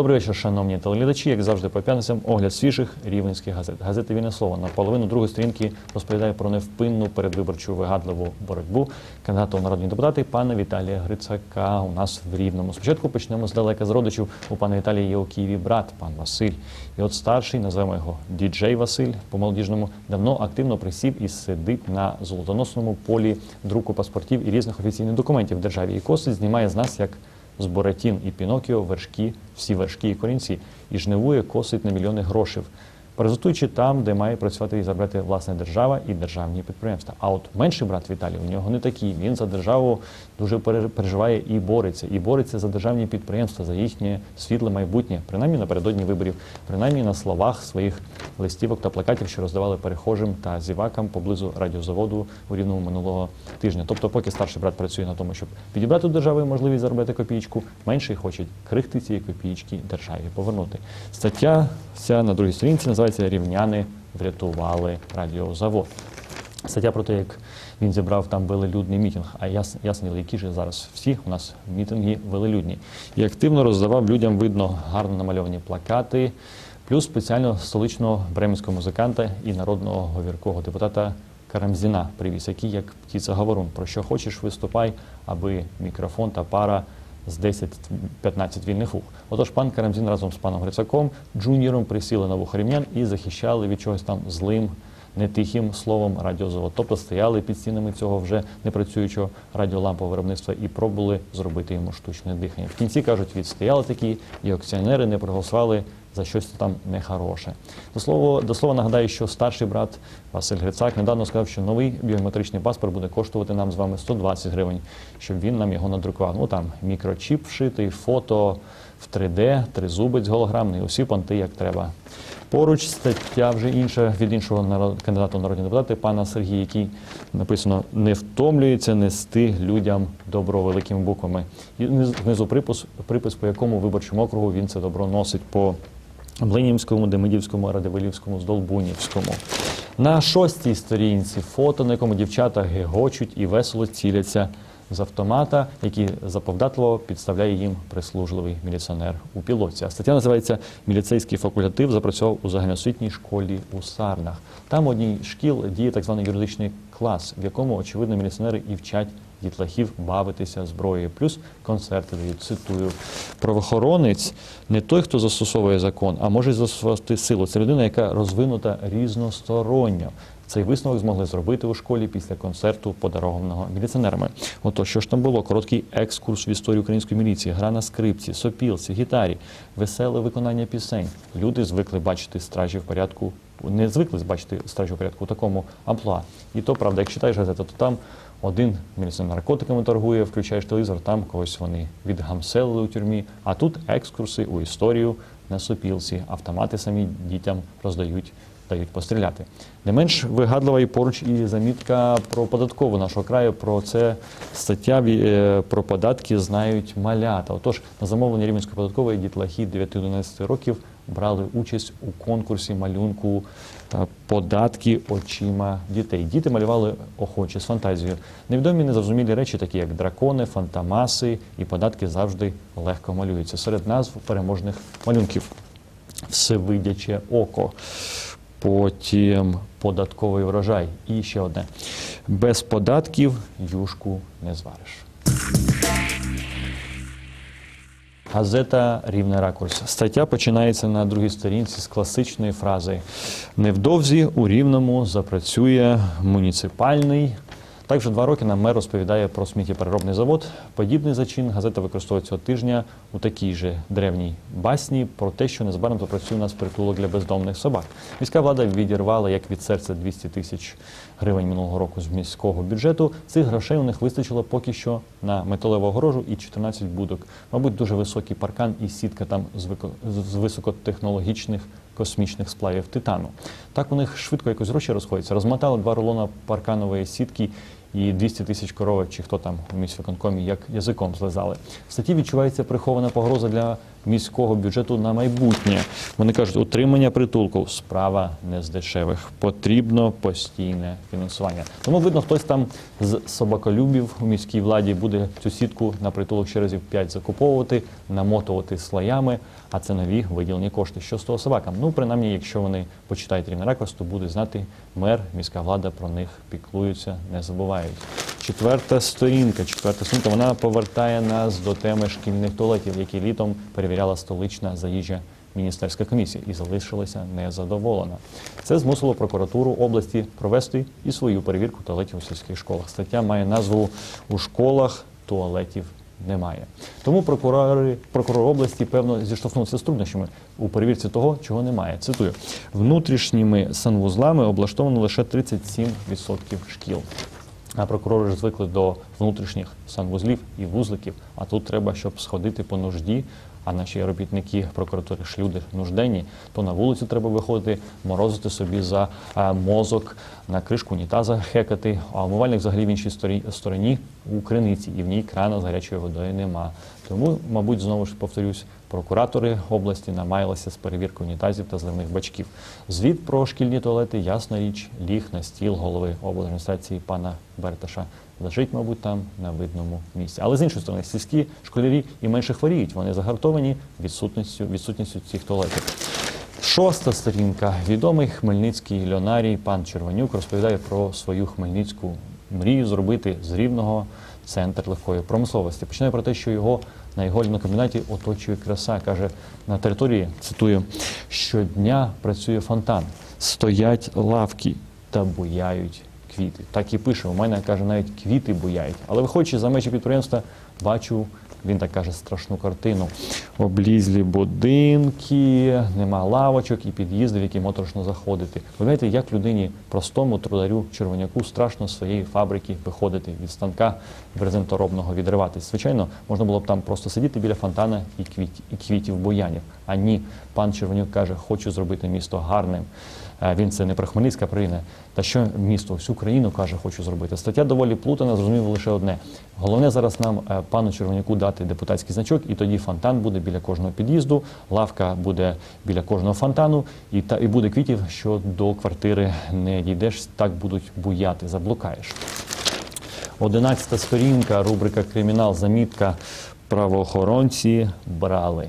Добрий вечір, шановні телеглядачі. Як завжди, по п'ятницям огляд свіжих рівненських газет. Газети «Вільне слово» на половину другої сторінки розповідає про невпинну передвиборчу вигадливу боротьбу кандидата у народні депутати пана Віталія Грицака у нас в Рівному. Спочатку почнемо здалека з родичів. У пана Віталія є у Києві брат, пан Василь. І от старший, називаємо його діджей Василь по молодіжному, давно активно присів і сидить на золотоносному полі друку паспортів і різних офіційних документів в державі. І косить знімає з нас як з Боратін і Пінокіо вершки, всі вершки і корінці, і жнивує, косить на мільйони грошей, паразитуючи там, де має працювати і заробляти власне держава і державні підприємства. А от менший брат Віталій у нього не такий. Він за державу дуже переживає і бореться, і бореться за державні підприємства, за їхнє світле майбутнє, принаймні напередодні виборів, принаймні на словах своїх листівок та плакатів, що роздавали перехожим та зівакам поблизу радіозаводу у рівному минулого тижня. Тобто, поки старший брат працює на тому, щоб підібрати у держави можливість заробити копійку, менший хоче крихти цієї копійки державі повернути. Стаття ця на другій сторінці називається Рівняни врятували радіозавод. Стаття про те, як він зібрав там велелюдний мітинг. А яс, ясно, які ж зараз всі у нас мітинги велелюдні. І активно роздавав людям, видно, гарно намальовані плакати, плюс спеціально столичного бременського музиканта і народного говіркого депутата Карамзіна привіз, який як птиця говорун. Про що хочеш, виступай, аби мікрофон та пара з 10-15 вільних вух. Отож, пан Карамзін разом з паном Грицаком, джуніором присіли на рівнян і захищали від чогось там злим, нетихим словом радіозавод. Тобто стояли під стінами цього вже непрацюючого радіолампового виробництва і пробували зробити йому штучне дихання. В кінці кажуть, відстояли такі, і акціонери не проголосували за щось там нехороше. До слова, до слова нагадаю, що старший брат Василь Грицак недавно сказав, що новий біометричний паспорт буде коштувати нам з вами 120 гривень, щоб він нам його надрукував. Ну там мікрочіп вшитий, фото в 3D, тризубець голограмний, усі понти як треба. Поруч стаття вже інша від іншого народ- кандидата у народні депутати, пана Сергія, який написано не втомлюється нести людям добро великими буквами. І внизу припис, припис, по якому виборчому округу він це добро носить по Блинівському, Демидівському, Радивилівському, Здолбунівському. На шостій сторінці фото, на якому дівчата гегочуть і весело ціляться з автомата, який заповдатливо підставляє їм прислужливий міліціонер у пілоті. А стаття називається Міліцейський факультатив запрацював у загальноосвітній школі у Сарнах. Там одній шкіл діє так званий юридичний клас, в якому очевидно міліціонери і вчать дітлахів бавитися зброєю. Плюс концерти дають. Цитую правоохоронець не той, хто застосовує закон, а може застосувати силу. Це людина, яка розвинута різносторонньо. Цей висновок змогли зробити у школі після концерту, подарованого міліціонерами. Ото що ж там було? Короткий екскурс в історію української міліції, гра на скрипці, сопілці, гітарі, веселе виконання пісень. Люди звикли бачити стражів порядку. Не звикли бачити стражів порядку у такому амплуа. І то правда, як читаєш газету, то там один міліціонер наркотиками торгує, включаєш телевізор, там когось вони відгамселили у тюрмі. А тут екскурси у історію на сопілці. Автомати самі дітям роздають дають постріляти. Не менш вигадлива і поруч і замітка про податкову нашого краю. Про це стаття е, про податки знають малята. Отож, на замовлення Рівненської податкової дітлахи 9-11 років брали участь у конкурсі малюнку е, податки очима дітей. Діти малювали охоче з фантазією. Невідомі незрозумілі речі, такі як дракони, фантамаси і податки завжди легко малюються. Серед назв переможних малюнків всевидяче око. Потім податковий врожай. І ще одне. Без податків юшку не звариш. Газета Рівний ракурс. Стаття починається на другій сторінці з класичної фрази: Невдовзі у Рівному запрацює муніципальний. Так вже два роки нам мер розповідає про сміттєпереробний завод. Подібний зачин газета використовує цього тижня у такій же древній басні про те, що незабаром запрацює у нас притулок для бездомних собак. Міська влада відірвала як від серця 200 тисяч гривень минулого року з міського бюджету. Цих грошей у них вистачило поки що на металеву огорожу і 14 будок. Мабуть, дуже високий паркан і сітка там з високотехнологічних космічних сплавів титану. Так у них швидко якось гроші розходяться. Розмотали два рулона парканової сітки і 200 тисяч коров, чи хто там у міськвиконкомі, як язиком злизали. В статті відчувається прихована погроза для міського бюджету на майбутнє. Вони кажуть, утримання притулку справа не з дешевих. Потрібно постійне фінансування. Тому видно, хтось там з собаколюбів у міській владі буде цю сітку на притулок ще разів 5 закуповувати, намотувати слоями. А це нові виділені кошти. Що з того собакам? Ну, принаймні, якщо вони почитають рівний то буде знати мер, міська влада про них піклуються, не забувають. Четверта сторінка. Четверта сторінка вона повертає нас до теми шкільних туалетів, які літом перевіряла столична заїжджа міністерська комісія і залишилася незадоволена. Це змусило прокуратуру області провести і свою перевірку туалетів у сільських школах. Стаття має назву у школах туалетів. Немає. Тому прокурори, прокурор області, певно, зіштовхнувся з труднощами у перевірці того, чого немає. Цитую: внутрішніми санвузлами облаштовано лише 37% шкіл. А прокурори ж звикли до внутрішніх санвузлів і вузликів. А тут треба, щоб сходити по нужді. А наші робітники прокуратури ж люди нужденні, то на вулицю треба виходити, морозити собі за мозок, на кришку унітаза хекати. А умивальник взагалі в іншій стороні у криниці, і в ній крана з гарячою водою нема. Тому, мабуть, знову ж повторюсь, прокуратори області намаялися з перевірки унітазів та зливних бачків. Звіт про шкільні туалети, ясна річ, ліг на стіл голови обладміністрації пана Берташа. Лежить, мабуть, там на видному місці. Але з іншої сторони, сільські школярі і менше хворіють. Вони загартовані відсутністю, відсутністю цих туалетів. Шоста сторінка. Відомий хмельницький льонарій пан Червонюк розповідає про свою хмельницьку мрію зробити з рівного центр легкої промисловості. Починає про те, що його на його льнокомбінаті оточує краса. Каже, на території цитую: щодня працює фонтан, стоять лавки та буяють квіти. Так і пише. У мене каже, навіть квіти буяють. Але виходячи за межі підприємства, бачу. Він так каже страшну картину. Облізлі будинки, нема лавочок і під'їздів, які моторошно заходити. Знаєте, як людині простому трударю червоняку страшно з своєї фабрики виходити від станка брезенторобного відриватись. Звичайно, можна було б там просто сидіти біля фонтана і квітів, і квітів буянів. А ні, пан Червонюк каже, хочу зробити місто гарним. Е, Він це не про Хмельницька країна. Та що місто, всю країну каже, хочу зробити. Стаття доволі плутана, зрозуміло лише одне. Головне зараз нам е, пану Червоняку дати депутатський значок, і тоді фонтан буде біля кожного під'їзду, лавка буде біля кожного фонтану, і та і буде квітів, що до квартири не дійдеш, так будуть буяти, заблукаєш. Одинадцята сторінка, рубрика Кримінал, замітка. Правоохоронці брали.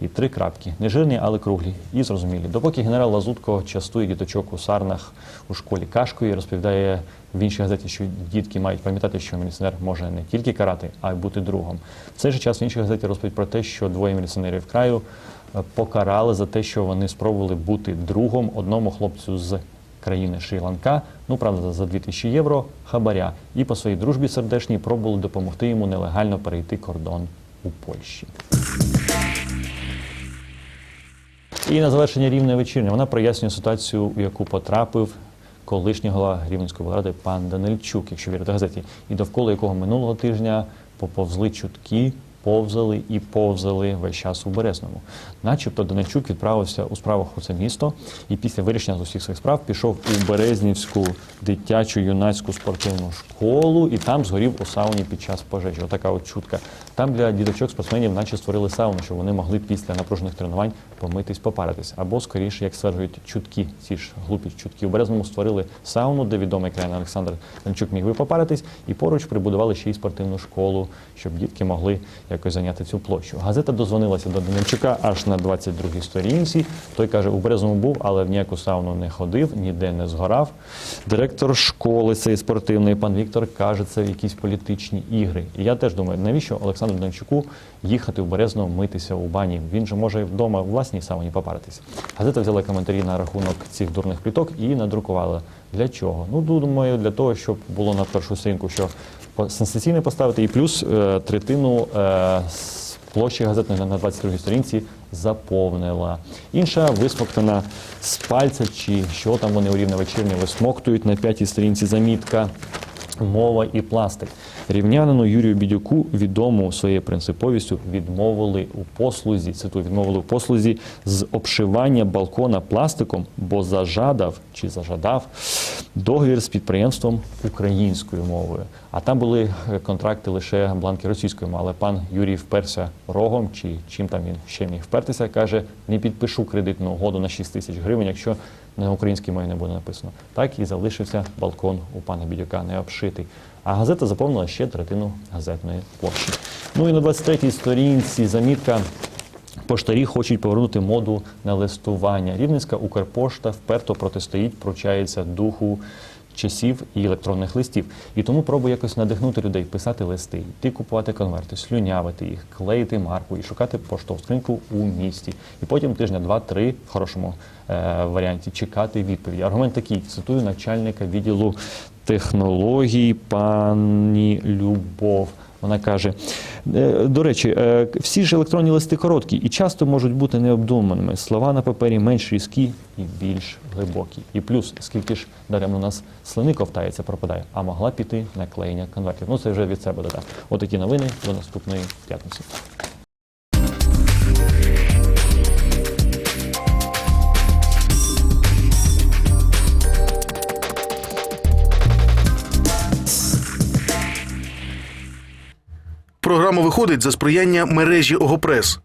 І три крапки. Не жирні, але круглі. І зрозумілі. Допоки генерал Лазутко частує діточок у сарнах у школі кашкою і розповідає в іншій газеті, що дітки мають пам'ятати, що міліціонер може не тільки карати, а й бути другом. В цей же час в іншій газеті розповідь про те, що двоє міліціонерів краю е, покарали за те, що вони спробували бути другом одному хлопцю з країни Шрі-Ланка, ну правда, за 2000 євро хабаря, і по своїй дружбі сердечній пробували допомогти йому нелегально перейти кордон у Польщі. І на завершення рівне вечірня вона прояснює ситуацію, в яку потрапив колишній голова Рівненської облради пан Данильчук, якщо вірити газеті, і довкола якого минулого тижня поповзли чутки. Повзали і повзали весь час у Березному. Начебто Данильчук відправився у справах у це місто і після вирішення з усіх своїх справ пішов у Березнівську дитячу юнацьку спортивну школу і там згорів у сауні під час пожежі. Отака от чутка. Там для діточок спортсменів наче створили сауну, щоб вони могли після напружених тренувань помитись, попаритись. Або скоріше, як стверджують чутки, ці ж глупі чутки. У Березному створили сауну, де відомий країн Олександр Данчук міг би попаритись, і поруч прибудували ще й спортивну школу, щоб дітки могли якось зайняти цю площу. Газета дозвонилася до Данильчука аж на 22-й сторінці. Той каже, у Березному був, але в ніяку сауну не ходив, ніде не згорав. Директор школи цієї спортивної, пан Віктор, каже, це якісь політичні ігри. І я теж думаю, навіщо Олександру Данчуку їхати в Березно митися у бані? Він же може вдома в власній сауні попаритись. Газета взяла коментарі на рахунок цих дурних пліток і надрукувала. Для чого? Ну, думаю, для того, щоб було на першу сторінку, що сенсаційне поставити, і плюс е, третину е, площі газетної на 22-й сторінці заповнила. Інша висмоктана з пальця, чи що там вони у рівне вечірнє висмоктують на п'ятій сторінці замітка. Мова і пластик. Рівнянину Юрію Бідюку, відомому своєю принциповістю, відмовили у послузі. Цитую, відмовили у послузі з обшивання балкона пластиком, бо зажадав чи зажадав договір з підприємством українською мовою. А там були е, контракти лише бланки російською мовою. Але пан Юрій вперся рогом, чи чим там він ще міг впертися, каже: не підпишу кредитну угоду на 6 тисяч гривень, якщо на українській мові не буде написано. Так і залишився балкон у пана Бідюка не обшитий. А газета заповнила ще третину газетної площі. Ну і на 23-й сторінці замітка Поштарі хочуть повернути моду на листування. Рівненська Укрпошта вперто протистоїть, пручається духу часів і електронних листів. І тому пробує якось надихнути людей писати листи, йти купувати конверти, слюнявити їх, клеїти марку і шукати поштову скриньку у місті. І потім тижня два-три в хорошому е, варіанті чекати відповіді. Аргумент такий: цитую начальника відділу технологій пані Любов. Вона каже: «Е, до речі, е, всі ж електронні листи короткі і часто можуть бути необдуманими. Слова на папері менш різкі і більш глибокі. І плюс, скільки ж даремно у нас слини ковтається, пропадає, а могла піти на клеєння конвертів. Ну це вже від себе додав. Отакі новини до наступної п'ятниці. Виходить за сприяння мережі Огопрес.